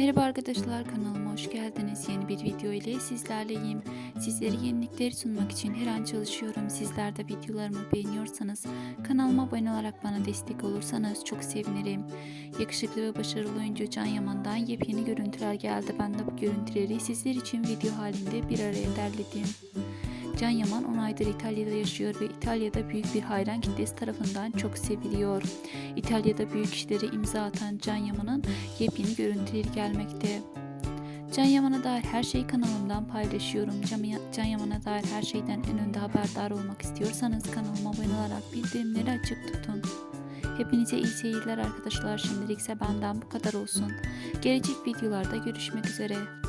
Merhaba arkadaşlar kanalıma hoş geldiniz. Yeni bir video ile sizlerleyim. Sizlere yenilikleri sunmak için her an çalışıyorum. Sizler de videolarımı beğeniyorsanız kanalıma abone olarak bana destek olursanız çok sevinirim. Yakışıklı ve başarılı oyuncu Can Yaman'dan yepyeni görüntüler geldi. Ben de bu görüntüleri sizler için video halinde bir araya derledim. Can Yaman 10 aydır İtalya'da yaşıyor ve İtalya'da büyük bir hayran kitlesi tarafından çok seviliyor. İtalya'da büyük işlere imza atan Can Yaman'ın yepyeni görüntüleri gelmekte. Can Yaman'a dair her şeyi kanalımdan paylaşıyorum. Can, Yaman'a dair her şeyden en önde haberdar olmak istiyorsanız kanalıma abone olarak bildirimleri açık tutun. Hepinize iyi seyirler arkadaşlar. Şimdilik ise benden bu kadar olsun. Gelecek videolarda görüşmek üzere.